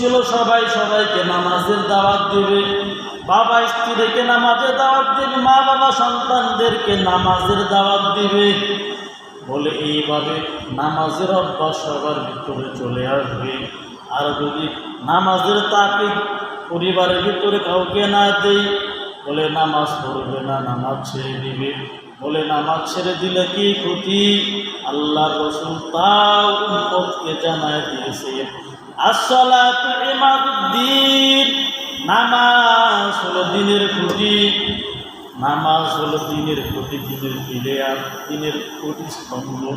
ছিল সবাই সবাইকে নামাজের দাওয়াত দিবে। বাবা স্ত্রীকে নামাজের দাওয়াত দিবে মা বাবা সন্তানদেরকে নামাজের দাওয়াত দিবে। বলে এইভাবে নামাজের অভ্যাস সবার ভিতরে চলে আসবে। আর যদি নামাজের তাকে পরিবারের ভিতরে কাউকে না দেই, বলে নামাজ পড়বে না, নামাজ ছেড়ে দিবে। বলে নামাজ ছেড়ে দিলে কি ক্ষতি? আল্লাহ রসুল তাও উম্মতকে জানায় দিয়েছে আসসালাতু ইমাদুদ্দিন। নামাজ হলো দিনের খুঁটি। নামাজ হলো দিনের খুঁটি, দিনের পিলেয়ার দিনের খুঁটি স্তম্ভ।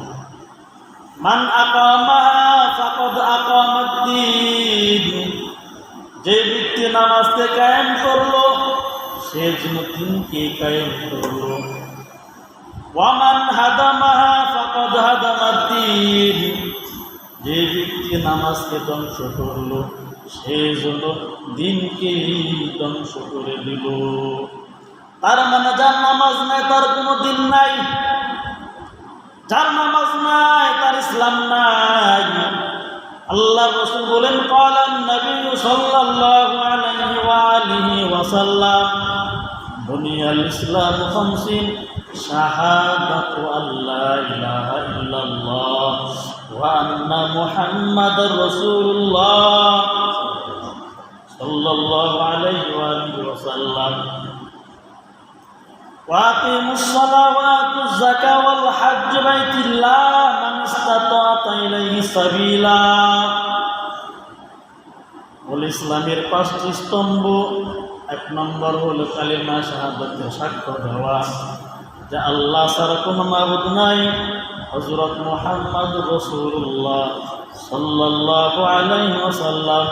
মান আকামা ফাকদ আকামাদ্দিন। যে ব্যক্তি নামাজকে কায়েম করল, সে যেন দিনকে কায়েম করল। ওয়ামান হাদামাহা ফাকদ হাদামাদ্দিন। যে ব্যক্তি নামাজকে ধ্বংস করল, সে যেন দিনকেই ধ্বংস করে দিল। তার মানে যার নামাজ নাই, তার কোনো দিন নাই। যার নামাজ নাই, তার ইসলাম নাই। আল্লাহ রসুল বলেন কালান নবী আলাইহি ওয়া বুনিয়াল ইসলাম খামসিন শাহাদাতু আল্লা ইলাহা ইল্লাল্লাহ। ওয়া আন্না মুহাম্মাদার রাসূলুল্লাহ সাল্লাল্লাহু আলাইহি ওয়া আলিহি ওয়াসাল্লাম وأقيموا الصلاة وآتوا الزكاة والحج بيت الله من استطاع إليه سبيلا বলে ইসলামের পাঁচটি স্তম্ভ এক নম্বর হলো কালিমা শাহাদতের সাক্ষ্য দেওয়া যে আল্লাহ ছাড়া কোনো মাবুদ নাই হজরত মোহাম্মদ রসুল্লাহ সাল্লাল্লাহু আলাইহি ওয়াসাল্লাম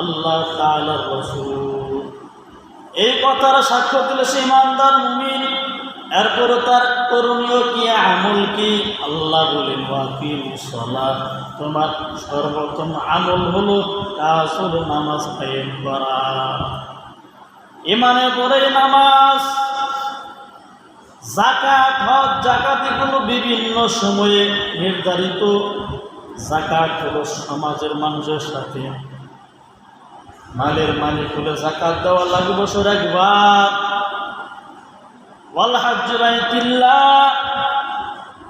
আল্লাহ রাসূল। এই কথার সাক্ষ্য দিলে সে ইমানদার মুমিন। এরপরে তার করণীয় কি, আমল কি? আল্লাহ সলাহ তোমার সর্বপ্রথম আমল হলো কাজ হলো নামাজ কায়েম করা। ইমানের পরে নামাজ জাকাত হজ জাকাত এগুলো বিভিন্ন সময়ে নির্ধারিত। জাকাত হলো সমাজের মানুষের সাথে। মালের মালিক হলে জাকাত দেওয়া লাগবে বছর একবার।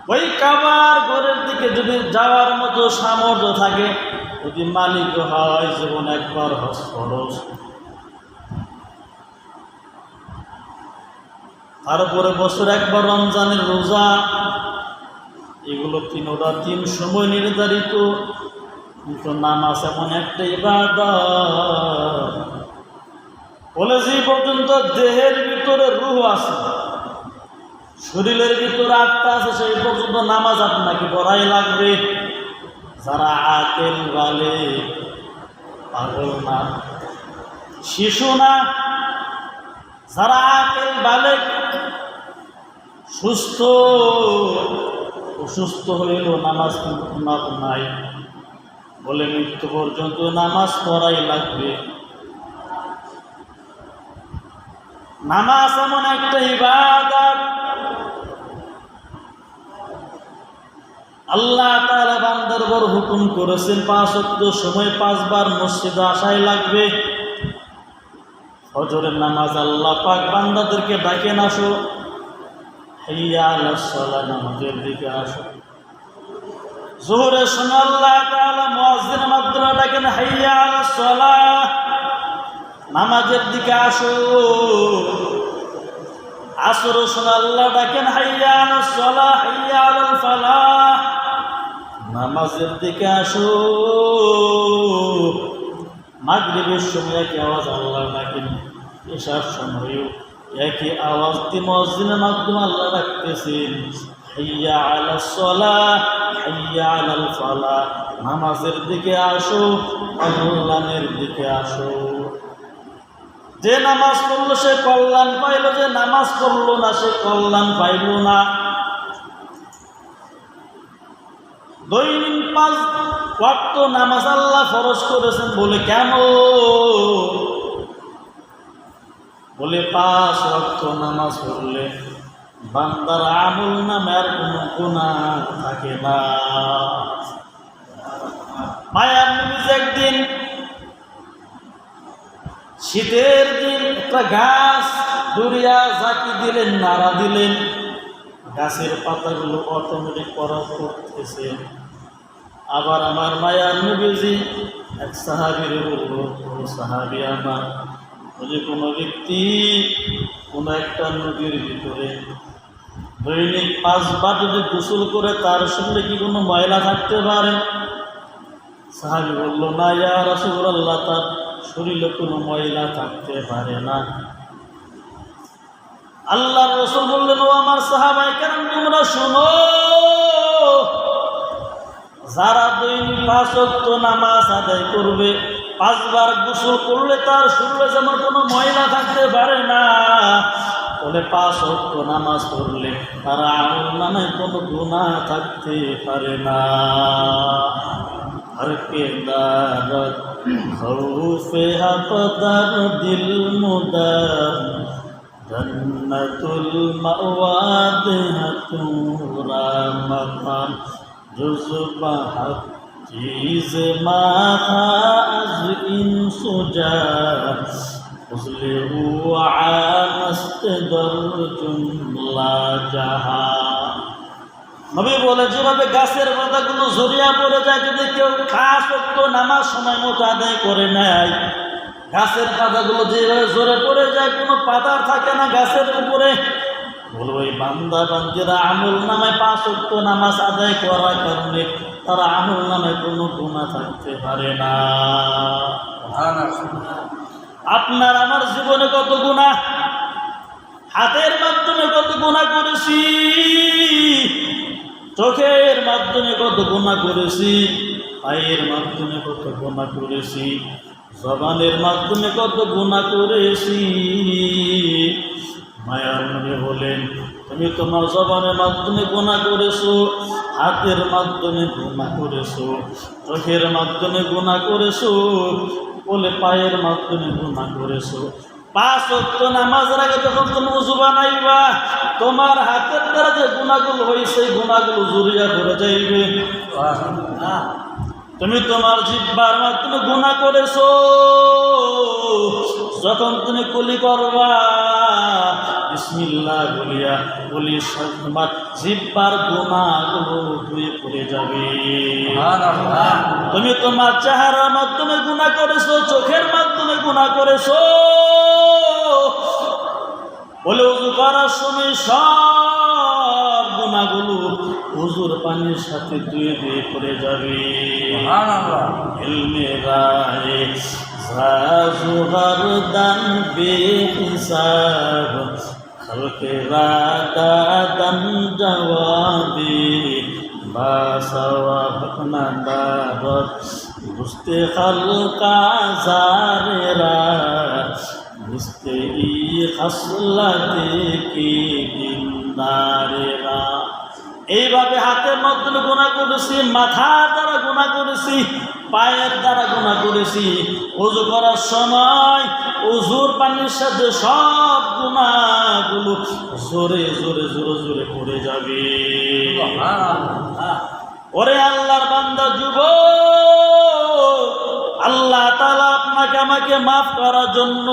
ওই কাবার ঘরের দিকে যদি যাওয়ার মতো সামর্থ্য থাকে, যদি মালিক হয়, জীবন একবার হজ খরচ তারপরে বছর একবার রমজানের রোজা। এগুলো তিন ওরা তিন সময় নির্ধারিত, কিন্তু নামাজ এমন একটা ইবাদত। বলে যে পর্যন্ত দেহের ভিতরে রুহ আছে, শরীরের ভিতরে আত্মা আছে সেই পর্যন্ত নামাজ আপনাকে পড়াই লাগবে। যারা আকেল বলে, পাগল না। শিশু না, যারা আকেল বালে সুস্থ। অসুস্থ হইলেও নামাজ কিন্তু নাই। বলে মৃত্যু পর্যন্ত নামাজ পড়াই লাগবে। নামাজ এমন একটা ইবাদত। আল্লাহ তাআলা বান্দার বড় হুকুম করেছেন পাঁচ অক্ট সময় পাঁচবার মসজিদে আসাই লাগবে। ফজরের নামাজ আল্লাহ পাক বান্দাদেরকে ডাকেন আসো হাইয়া আলাস সালাহ নামাজের দিকে আসো। জোহরের সময় আল্লাহ তাআলা মুয়াজ্জিনের মাধ্যমে ডাকেন, হাইয়া আলাস নামাজের দিকে আসো। আসর সময় আল্লাহ ডাকেন, হাইয়া আলাস সালাহ হাইয়া আলাল নামাজের দিকে আসো। মাগরিবের সময় একই আওয়াজ আল্লাহ ডাকেন? এসার সময়ও। একই আওয়াজ দিয়ে মসজিদের মাধ্যমে আল্লাহ হাইয়া আলা সলা নামাজের দিকে আসো, কল্যাণের দিকে আসো। যে নামাজ পড়ল সে কল্যাণ পাইলো, যে নামাজ পড়ল না সে কল্যাণ পাইল না। দৈনিক পাঁচ ওয়াক্ত নামাজ আল্লাহ ফরজ করেছেন বলে কেন? বলে, পাঁচ রক্ত নামাজ পড়লে বান্দার আমল নামের কোনো গুণা থাকে না। মায়ার নবী একদিন শীতের দিন একটা গাছ দরিয়া জাকি দিলেন, নাড়া দিলেন, গাছের পাতাগুলো অটোমেটিক পরব করতেছে। আবার আমার মায়ার নবীজি এক সাহাবির বলল সাহাবি আমার যদি কোনো ব্যক্তি কোনো একটা নদীর ভিতরে দৈনিক পাঁচবার যদি গোসল করে, তার শরীরে কি কোনো ময়লা থাকতে পারে? সাহাবি বলল, না ইয়া রাসূলুল্লাহ, তার শরীরে কোনো ময়লা থাকতে পারে না। আল্লাহ রসুল বললেন, ও আমার সাহাবাই কেন তোমরা শোনো, যারা দৈনিক পাঁচ নামাজ আদায় করবে পাঁচবার গোসল করলে তার শরীরে যেমন কোনো ময়লা থাকতে পারে না বলে পাঁচ ওয়াক্ত নামাজ পড়লে তারা আমল নামে কোনো গুণা থাকতে পারে না हर के दारत खौफ हपदर दिल मुदर जन्नतुल मवाद हतूरा मकान जुज़बा हक إذ ما إن سجى أصله عام استدر جملا جها নবী বলে, যেভাবে গাছের পাতাগুলো ঝরিয়া পড়ে যায়, যদি কেউ খাস অক্ত নামাজ সময় মতো আদায় করে নেয়, গাছের পাতাগুলো যেভাবে ঝরে পড়ে যায়, কোনো পাতা থাকে না গাছের উপরে। নামায় পাঁচ নামাজ আদায় তারা কোনো পারে না। আপনার আমার জীবনে কত গুণা হাতের মাধ্যমে কত গুণা করেছি? চোখের মাধ্যমে কত গুণা করেছি? পায়ের মাধ্যমে কত গুণা করেছি? জবানের মাধ্যমে কত গুণা করেছি? মায়ার মনে বলেন, তুমি তোমার জবানের মাধ্যমে গুণা করেছ, হাতের মাধ্যমে গুণা করেছ, চোখের মাধ্যমে গুণা করেছ বলে পায়ের মাধ্যমে গুণা করেছ। পাঁচ অক্ট নামাজের আগে যখন তুমি উজু বানাইবা, তোমার হাতের দ্বারা যে গুণাগুলো হয়, সেই গুণাগুলো জুড়িয়া করে যাইবে। তুমি তোমার জিব্বার মাধ্যমে গুণা করেছ। যখন তুমি কুলি করবা বিসমিল্লাহ বলিয়া বলি তোমার জিব্বার গুণাগুলো ধুয়ে পড়ে যাবে। তুমি তোমার চেহারার মাধ্যমে গুণা করেছ চোখের মাধ্যমে গুণা করেছ। বলে উজু করার সময় সব গুণাগুলো উজুর পানির সাথে ধুয়ে ধুয়ে পড়ে যাবে। দান বেহিসাব খলকে রাদা দান জবাবি। বুঝতে খালকা জারেরা বুঝতে ই খাসলাতে কি দিনদারেরা। এইভাবে হাতের মাধ্যমে গুণা করেছি, মাথার দ্বারা গোনা করেছি, পায়ের দ্বারা গুণা করেছি। উজু করার সময় উজুর পানির সাথে সব গুণাগুলো জোরে জোরে জোরে জোরে পড়ে যাবে। ওরে আল্লাহর বান্দা, যুব! আল্লাহ তালা আপনাকে আমাকে মাফ করার জন্য